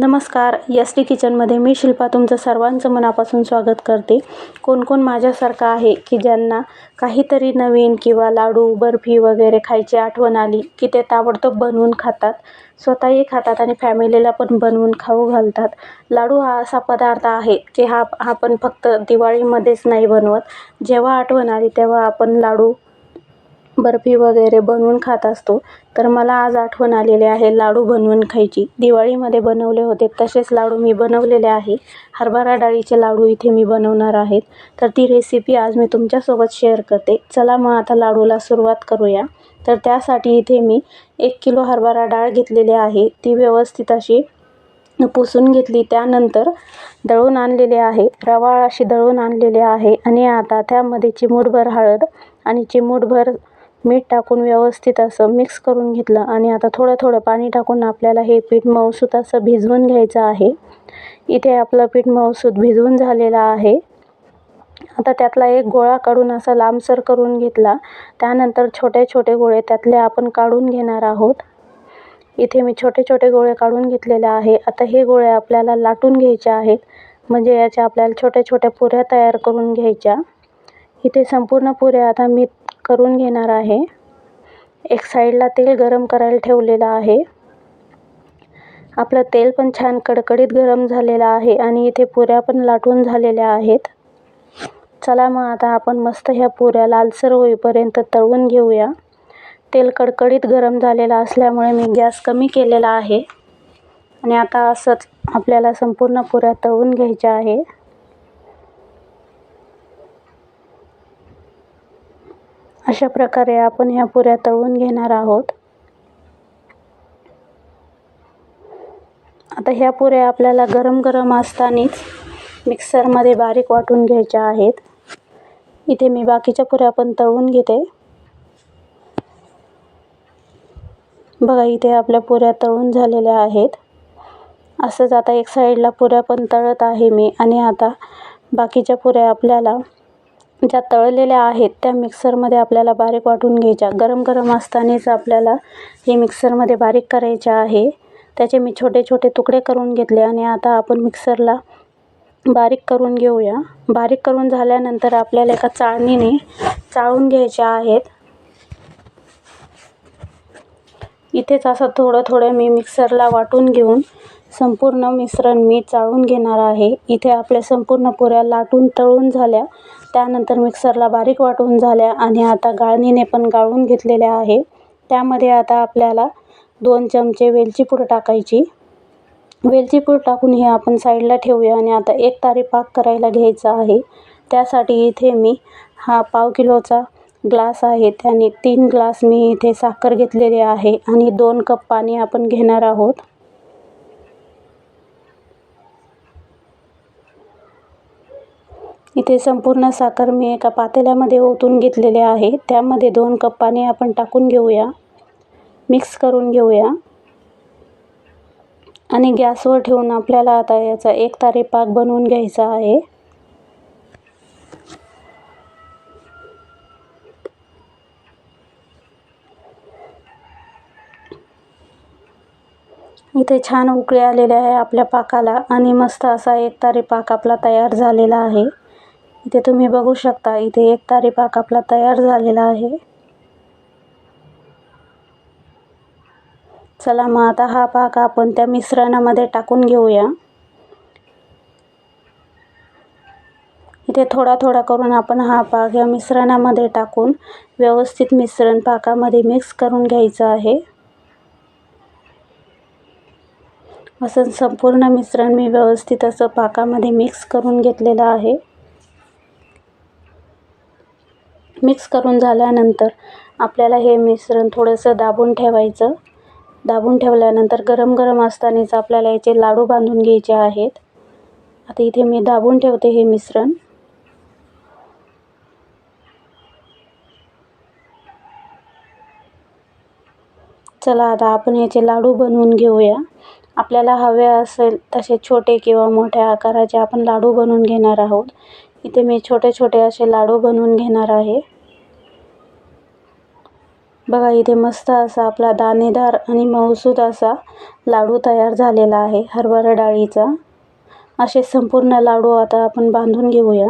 नमस्कार yes T किचनमध्ये मी शिल्पा तुमचं सर्वांचं मनापासून स्वागत करते. कोण कोण माझ्यासारखं आहे की ज्यांना काहीतरी नवीन किंवा लाडू बर्फी वगैरे खायची आठवण आली की ते ताबडतोब बनवून खातात. स्वतःही खातात आणि फॅमिलीला पण बनवून खाऊ घालतात. लाडू हा असा पदार्थ आहे की हा आपण फक्त दिवाळीमध्येच नाही बनवत. जेव्हा आठवण आली तेव्हा आपण लाडू बर्फी वगैरे बनवून खात असतो. तर मला आज आठवण आलेली आहे लाडू बनवून खायची. दिवाळीमध्ये बनवले होते तसेच लाडू मी बनवलेले आहे. हरभरा डाळीचे लाडू इथे मी बनवणार आहेत. तर ती रेसिपी आज मी तुमच्यासोबत शेअर करते. चला मग आता लाडूला सुरुवात करूया. तर त्यासाठी इथे मी एक किलो हरभरा डाळ घेतलेली आहे. ती व्यवस्थित अशी पुसून घेतली. त्यानंतर दळून आणलेले आहे. रवाळ अशी दळून आणलेले आहे. आणि आता त्यामध्ये चिमूटभर हळद आणि चिमूटभर मीठ टाकून व्यवस्थित असं मिक्स करून घेतलं आणि आता थोडं थोडं पाणी टाकून आपल्याला हे पीठ मऊसूत असं भिजवून घ्यायचं आहे. इथे आपलं पीठ मऊसूत भिजवून झालेलं आहे. आता त्यातला एक गोळा काढून असा लांबसर करून घेतला. त्यानंतर छोटे छोटे गोळे त्यातले आपण काढून घेणार आहोत. इथे मी छोटे छोटे गोळे काढून घेतलेले आहे. आता हे गोळे आपल्याला लाटून घ्यायचे आहेत. म्हणजे याच्या आपल्याला छोट्या छोट्या पुऱ्या तयार करून घ्यायच्या. इथे संपूर्ण पुऱ्या आता मी करून घेणार आहे. एक साईडला तेल गरम करायला ठेवलेलं आहे. आपलं तेल पण छान कडकडीत गरम झालेलं आहे आणि इथे पुऱ्या पण लाटून झालेल्या आहेत. चला मग आता आपण मस्त ह्या पुऱ्या लालसर होईपर्यंत तळून घेऊया. तेल कडकडीत गरम झालेलं असल्यामुळे मी गॅस कमी केलेला आहे. आणि आता असंच आपल्याला संपूर्ण पुऱ्या तळून घ्यायच्या आहे अशा प्रकारे आपण ह्या पुऱ्या तळून घेणार आहोत. आता ह्या पुऱ्या आपल्याला गरम गरम असतानाच मिक्सरमध्ये बारीक वाटून घ्यायच्या आहेत. इथे मी बाकीच्या पुऱ्या पण तळून घेते. बघा इथे आपल्या पुऱ्या तळून झालेल्या आहेत. असंच आता एक साईडला पुऱ्या पण तळत आहे मी आणि आता बाकीच्या पुऱ्या आपल्याला ज्या तळलेल्या आहेत त्या मिक्सरमध्ये आपल्याला बारीक वाटून घ्यायच्या. गरम गरम असतानाच आपल्याला हे मिक्सरमध्ये बारीक करायचे आहे. त्याचे मी छोटे छोटे तुकडे करून घेतले आणि आता आपण मिक्सरला बारीक करून घेऊया. बारीक करून झाल्यानंतर आपल्याला एका चाळणीने चाळून घ्यायच्या आहेत. इथेच असं थोडं थोडं मी मिक्सरला वाटून घेऊन संपूर्ण मिश्रण मी चाळून घेणार आहे. इथे आपल्या संपूर्ण पुऱ्या लाटून तळून झाल्या. त्यानंतर मिक्सरला बारीक वाटून झाल्या आणि आता गाळणीने पण गाळून घेतलेल्या आहे. त्यामध्ये आता आपल्याला दोन चमचे वेलची पूड टाकायची. वेलची पूड टाकून हे आपण साईडला ठेवूया आणि आता एक तारी पाक करायला घ्यायचा आहे. त्यासाठी इथे मी हा पाव किलोचा ग्लास आहे. त्याने तीन ग्लास मी इथे साखर घेतलेली आहे आणि दोन कप पाणी आपण घेणार आहोत. इथे संपूर्ण साखर मी एका पातेल्यामध्ये ओतून घेतलेले आहे. त्यामध्ये दोन कप पाणी आपण टाकून घेऊया. मिक्स करून घेऊया. आणि गॅसवर ठेवून आपल्याला आता याचा एक तारे पाक बनवून घ्यायचा आहे. इथे छान उकळी आलेले आहे आपल्या पाकाला आणि मस्त असा एक तारी पाक आपला तयार झालेला आहे. इथे तुम्ही बघू शकता इथे एक तारी पाक आपला तयार झालेला आहे. चला मग आता हा पाक आपण त्या मिश्रणामध्ये टाकून घेऊया. इथे थोडा थोडा करून आपण हा पाक या मिश्रणामध्ये टाकून व्यवस्थित मिश्रण पाकामध्ये मिक्स करून घ्यायचं आहे. असं संपूर्ण मिश्रण मी व्यवस्थित असं पाकामध्ये मिक्स करून घेतलेलं आहे. मिक्स करून झाल्यानंतर आपल्याला हे मिश्रण थोडंसं दाबून ठेवायचं. दाबून ठेवल्यानंतर गरम गरम असतानाच आपल्याला याचे लाडू बांधून घ्यायचे आहेत. आता इथे मी दाबून ठेवते हे मिश्रण. चला आता आपण याचे लाडू बनवून घेऊया. आपल्याला हवे असेल तसे छोटे किंवा मोठ्या आकाराचे आपण लाडू बनवून घेणार आहोत. इथे मी छोटे छोटे असे लाडू बनवून घेणार आहे. बघा इथे मस्त असा आपला दाणेदार आणि मऊसूद असा लाडू तयार झालेला आहे हरभरा डाळीचा. असे संपूर्ण लाडू आता आपण बांधून घेऊया.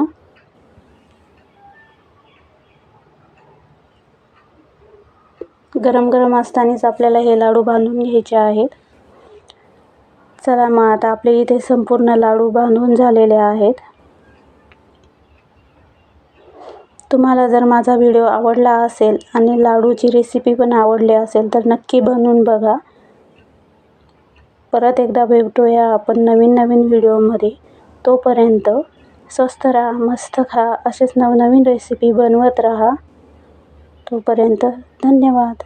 गरम गरम असतानाच आपल्याला हे लाडू बांधून घ्यायचे आहेत. चला मग आता आपले इथे संपूर्ण लाडू बांधून झालेले आहेत. तुम्हाला जर माझा व्हिडिओ आवडला असेल आणि लाडूची रेसिपी पण आवडली असेल तर नक्की बनवून बघा. परत एकदा भेटूया आपण नवीन नवीन व्हिडिओमध्ये. तोपर्यंत स्वस्त राहा मस्त खा असेच नवनवीन रेसिपी बनवत राहा. तोपर्यंत धन्यवाद.